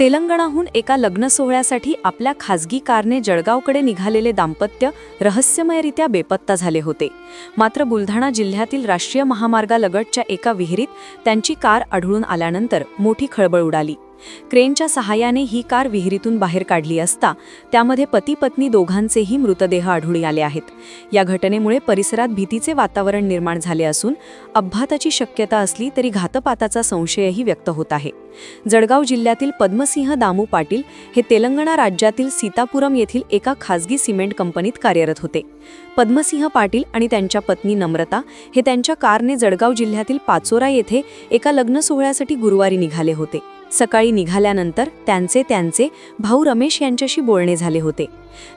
तेलंगणाहून एका लग्न सोहळ्यासाठी आपल्या खासगी कारने जळगावकडे निघालेले दाम्पत्य रहस्यमयरित्या बेपत्ता झाले होते. मात्र बुलढाणा जिल्ह्यातील राष्ट्रीय महामार्गालगतच्या एका विहिरीत त्यांची कार आढळून आल्यानंतर मोठी खळबळ उडाली. क्रेनच्या सहाय्याने ही कार विहिरीतून बाहेर काढली असता त्यामध्ये पती पत्नी दोघांचेही मृतदेह आढळून आले आहेत. या घटनेमुळे परिसरात भीतीचे वातावरण निर्माण झाले असून अपघाताची शक्यता असली तरी घातपाताचा संशयही व्यक्त होत आहे. जळगाव जिल्ह्यातील पद्मसिंह दामू पाटील हे तेलंगणा राज्यातील सीतापुरम येथील एका खासगी सिमेंट कंपनीत कार्यरत होते. पद्मसिंह पाटील आणि त्यांच्या पत्नी नम्रता हे त्यांच्या कारने जळगाव जिल्ह्यातील पाचोरा येथे एका लग्न सोहळ्यासाठी गुरुवारी निघाले होते. सकाळी निघाल्यानंतर त्यांचे त्यांचे भाऊ रमेश यांच्याशी बोलणे झाले होते.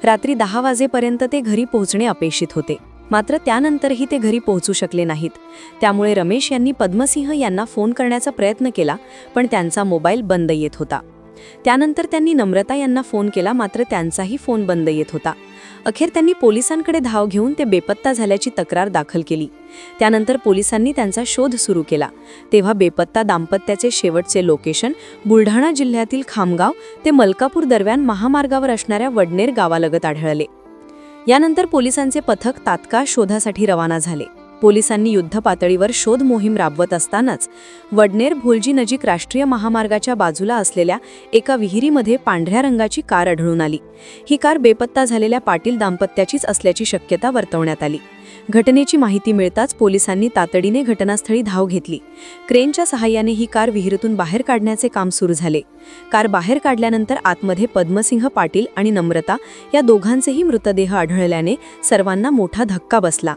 रात्री दहा वाजेपर्यंत ते घरी पोहोचणे अपेक्षित होते. मात्र त्यानंतरही ते घरी पोहोचू शकले नाहीत. त्यामुळे रमेश यांनी पद्मसिंह यांना फोन करण्याचा प्रयत्न केला पण त्यांचा मोबाईल बंद येत होता. त्यानंतर त्यांनी नम्रता यांना फोन केला मात्र त्यांचाही फोन बंद येत होता. अखेर त्यांनी पोलिसांकडे धाव घेऊन ते बेपत्ता झाल्याची तक्रार दाखल केली. त्यानंतर पोलिसांनी त्यांचा शोध सुरू केला. तेव्हा बेपत्ता दाम्पत्याचे शेवटचे लोकेशन बुलढाणा जिल्ह्यातील खामगाव ते मलकापूर दरम्यान महामार्गावर असणाऱ्या वडनेर गावालगत आढळले. यानंतर पोलिसांचे पथक तात्काळ शोधासाठी रवाना झाले. पोलिसांनी युद्धपातळीवर शोध मोहीम राबवत असतानाच वडनेर भोलजी नजीक राष्ट्रीय महामार्गाच्या बाजूला असलेल्या एका विहिरीमध्ये पांढऱ्या रंगाची कार आढळून आली. ही कार बेपत्ता झालेल्या पाटील दाम्पत्याचीच असल्याची शक्यता वर्तवण्यात आली. घटनेची माहिती मिळताच पोलिसांनी तातडीने घटनास्थळी धाव घेतली. क्रेनच्या सहाय्याने ही कार विहिरीतून बाहेर काढण्याचे काम सुरू झाले. कार बाहेर काढल्यानंतर आतमध्ये पद्मसिंह पाटील आणि नम्रता या दोघांचेही मृतदेह आढळल्याने सर्वांना मोठा धक्का बसला.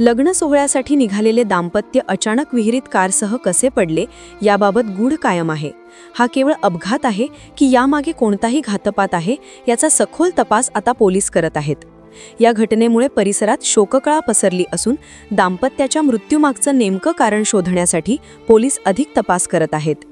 लग्न सोहळ्यासाठी निघालेले दाम्पत्य अचानक विहिरीत कारसह कसे पडले याबाबत गूढ कायम आहे. हा केवळ अपघात आहे की यामागे कोणताही घातपात आहे याचा सखोल तपास आता पोलीस करत आहेत. या घटनेमुळे परिसरात शोककळा पसरली असून दाम्पत्याच्या मृत्यूमागचं नेमकं कारण शोधण्यासाठी पोलीस अधिक तपास करत आहेत.